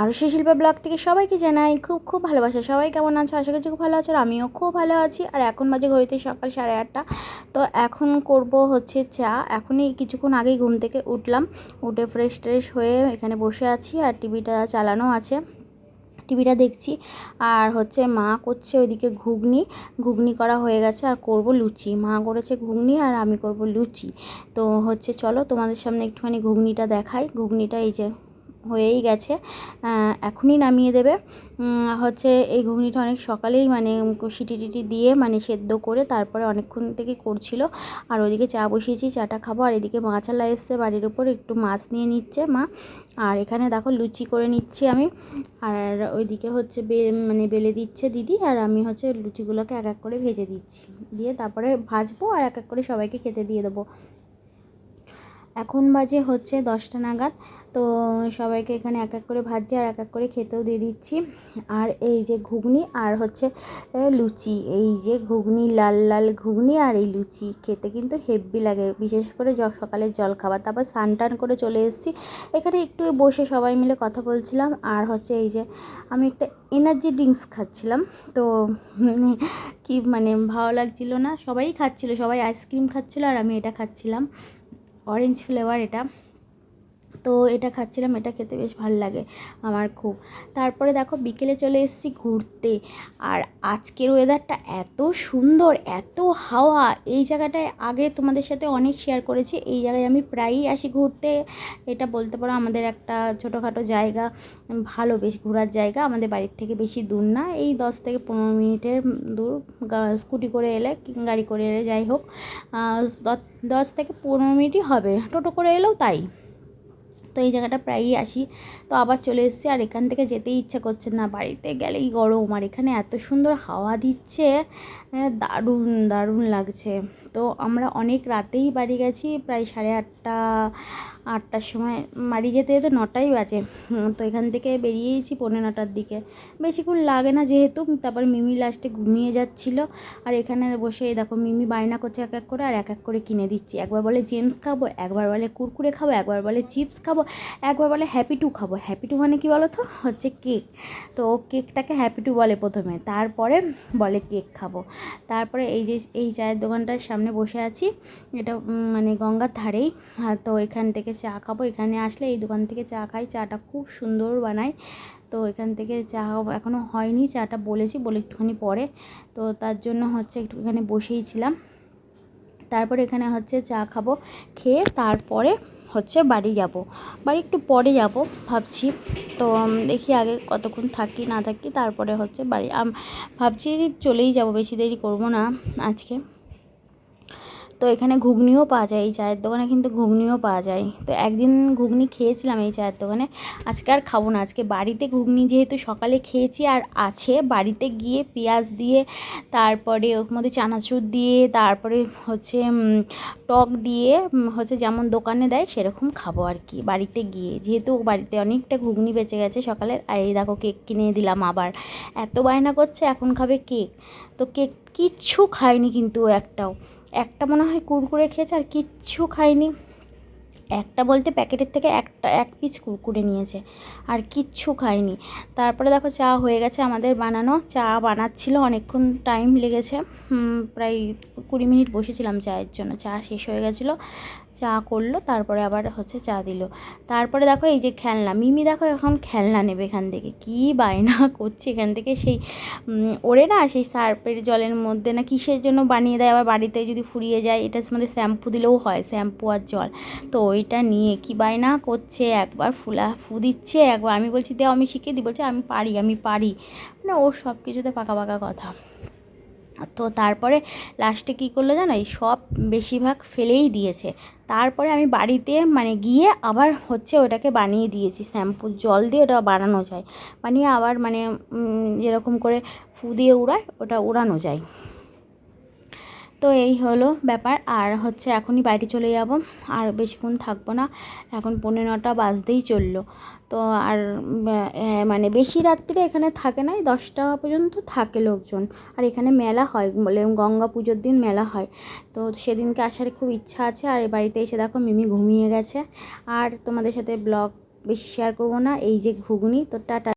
আর Shilpa blog থেকে সবাইকে জানাই খুব খুব ভালোবাসা। সবাই কেমন আছো? আশা করছি খুব ভালো আছো আর আমিও খুব ভালো আছি। আর এখন বাজে ঘড়িতে সকাল সাড়ে আটটা। তো এখন করব হচ্ছে চা। এখনই কিছুক্ষণ আগেই ঘুম থেকে উঠলাম। উঠে ফ্রেশ ট্রেশ হয়ে এখানে বসে আছি আর টিভিটা চালানো আছে। টিভিটা দেখছি। আর হচ্ছে মা করছে ওইদিকে ঘুগনি। ঘুগনি করা হয়ে গেছে আর করব লুচি। মা করেছে ঘুগনি আর আমি করব লুচি। তো হচ্ছে চলো তোমাদের সামনে একটুখানি ঘুগনিটা দেখাই। ঘুগনিটা এই যে হয়েই গেছে। এখনই নামিয়ে দেবে। হচ্ছে এই ঘুগনিটা অনেক সকালেই মানে সিটি টিটি দিয়ে মানে সেদ্ধ করে তারপরে অনেকক্ষণ থেকে করছিল। আর ওইদিকে চা বসিয়েছি, চাটা খাব। আর এদিকে মাছালা এসছে বাড়ির উপর, একটু মাছ নিয়ে নিচ্ছে মা। আর এখানে দেখো লুচি করে নিচ্ছি আমি। আর ওইদিকে হচ্ছে বে মানে বেলে দিচ্ছে দিদি। আর আমি হচ্ছে লুচিগুলোকে এক এক করে ভেজে দিচ্ছি। দিয়ে তারপরে ভাজবো আর এক এক করে সবাইকে খেতে দিয়ে দেবো। এখন বাজে হচ্ছে দশটা নাগাদ। তো সবাইকে এখানে এক এক করে ভাজছি আর এক এক করে খেতেও দিয়ে দিচ্ছি। আর এই যে ঘুগনি আর হচ্ছে লুচি। এই যে ঘুগনি, লাল লাল ঘুগনি আর এই লুচি। খেতে কিন্তু হেভি লাগে। বিশেষ করে সকালের জল খাবার তারপর স্নান টান করে চলে এসেছি। এখানে একটু বসে সবাই মিলে কথা বলছিলাম। আর হচ্ছে এই যে আমি একটা এনার্জি ড্রিঙ্কস খাচ্ছিলাম। তো কি মানে ভালো লাগছিল না? সবাই খাচ্ছিল। সবাই আইসক্রিম খাচ্ছিলো আর আমি এটা খাচ্ছিলাম। অরেঞ্জ ফ্লেভার এটা। তো এটা খাচ্ছিলাম, এটা খেতে বেশ ভালো লাগে আমার খুব। তারপরে দেখো বিকেলে চলে এসেছি ঘুরতে। আর আজকের ওয়েদারটা এত সুন্দর, এত হাওয়া। এই জায়গাটায় আগে তোমাদের সাথে অনেক শেয়ার করেছি। এই জায়গায় আমি প্রায়ই আসি ঘুরতে। এটা বলতে পারো আমাদের একটা ছোটোখাটো জায়গা, ভালো বেশ ঘোরার জায়গা। আমাদের বাড়ির থেকে বেশি দূর না। এই দশ থেকে পনেরো মিনিটের দূর স্কুটি করে এলে গাড়ি করে এলে যাই হোক দশ থেকে পনেরো মিনিটই হবে। টোটো করে এলেও তাই। তো এই জায়গাটা প্রায়ই আসি। তো আবার চলে এসেছি আর এখান থেকে যেতেই ইচ্ছা করছে না। বাড়িতে গেলেই গরম। আর এখানে এত সুন্দর হাওয়া দিচ্ছে দারুণ দারুণ লাগছে। তো আমরা অনেক রাতেই বাড়ি গেছি, প্রায় সাড়ে আটটা, আটটার সময় বাড়ি যেতে যেতে নটাই বাজে। তো এখান থেকে বেরিয়েছি পৌনে নটার দিকে। বেশিক্ষণ লাগে না যেহেতু, তারপর মিমি লাস্টে ঘুমিয়ে যাচ্ছিল। আর এখানে বসে দেখো মিমি বায়না করছে এক এক করে, আর এক এক করে কিনে দিচ্ছি। একবার বলে জেমস খাব, একবার বলে কুরকুরে খাব, একবার বলে চিপস খাব, একবার বলে হ্যাপি টু খাব। হ্যাপি টু মানে কী বলো তো হচ্ছে কেক। তো ও কেকটাকে হ্যাপি টু বলে প্রথমে, তারপরে বলে কেক খাব। তারপরে এই যে, এই চায়ের দোকানটার সামনে বসে আছি। এটা মানে গঙ্গার ধারেই। তো এখান থেকে চা খাব। এখানে আসলে এই দোকান থেকে চা খাই। চাটা খুব সুন্দর বানায়। তো এখান থেকে চা এখনও হয়নি চাটা বলেছি, বলে একটুখানি পরে। তো তার জন্য হচ্ছে একটু এখানে বসেই ছিলাম। তারপরে এখানে হচ্ছে চা খাব, খেয়ে তারপরে হচ্ছে বাড়ি যাব। বাড়ি একটু পরে যাব, ভাবছি। তো দেখি আগে কতক্ষণ থাকি, না থাকি। তারপরে হচ্ছে বাড়ি ভাবছি চলেই যাব, বেশি দেরি করব না আজকে। তো এখানে ঘুগনিও পাওয়া যায়, এই চায়ের দোকানে কিন্তু ঘুগনিও পাওয়া যায়। তো একদিন ঘুগনি খেয়েছিলাম এই চায়ের দোকানে, আজকে আর খাব না। আজকে বাড়িতে ঘুগনি যেহেতু সকালে খেয়েছি আর আছে, বাড়িতে গিয়ে পেঁয়াজ দিয়ে, তারপরে ওর মধ্যে চানাচুর দিয়ে, তারপরে হচ্ছে টক দিয়ে হচ্ছে যেমন দোকানে দেয় সেরকম খাব আর কি, বাড়িতে গিয়ে। যেহেতু বাড়িতে অনেকটা ঘুগনি বেঁচে গেছে সকালে, আর এই দেখো কেক কিনে দিলাম আবার। এত বায়না করছে, এখন খাবে কেক। তো কেক কিচ্ছু খায়নি কিন্তু একটাও। একটা মনে হয় কুরকুরে খেয়েছে আর কিচ্ছু খায়নি। একটা বলতে প্যাকেটের থেকে একটা, এক পিস কুরকুরে নিয়েছে আর কিচ্ছু খায়নি। তারপরে দেখো চা হয়ে গেছে আমাদের বানানো। চা বানাচ্ছিল, অনেকক্ষণ টাইম লেগেছে। প্রায় কুড়ি মিনিট বসেছিলাম চায়ের জন্য। চা শেষ হয়ে গেছিল। চা করল, তারপরে আবার হচ্ছে চা দিল। তারপরে দেখো এই যে খেলনা, মিমি দেখো এখন খেলনা নেবে এখান থেকে। কী বায়না করছে এখান থেকে সেই ওরে না সেই সার্পের জলের মধ্যে না কিসের জন্য বানিয়ে দেয়? আবার বাড়িতে যদি ফুরিয়ে যায় এটা মধ্যে শ্যাম্পু দিলেও হয়, শ্যাম্পু আর জল। তো ওইটা নিয়ে কী বায়না করছে? একবার ফুলা, ফু দিচ্ছে, একবার আমি বলছি, দেও, আমি শিখিয়ে দিই। বলছে, আমি পারি আমি পারি। মানে ওর সব কিছুতে পাকা পাকা কথা। তো তারপরে লাস্টে কী করল জানো? এই সব বেশিরভাগ ফেলেই দিয়েছে। তারপরে আমি বাড়িতে মানে গিয়ে আবার হচ্ছে ওটাকে বানিয়ে দিয়েছি। শ্যাম্পুর জল দিয়ে ওটা বানানো যায়। বানিয়ে আবার মানে যেরকম করে ফু দিয়ে উড়ায়, ওটা উড়ানো যায়। তো এই হলো ব্যাপার। আর হচ্ছে এখনই বাড়ি চলে যাব। আর বেশিক্ষণ থাকব না। এখন পনেরো নটা বাজতেই চলল। তো আর মানে বেশি রাত্রিরে এখানে থাকে না দশটা পর্যন্ত থাকে লোকজন। আর এখানে মেলা হয়, বলে গঙ্গা পুজোর দিন মেলা হয়। তো সেদিনকে আসার খুব ইচ্ছা আছে। আর এ বাড়িতে এসে দেখো মিমি ঘুমিয়ে গেছে। আর তোমাদের সাথে ব্লগ বেশি শেয়ার করব না। এই যে ঘুগনি, তো টাটা।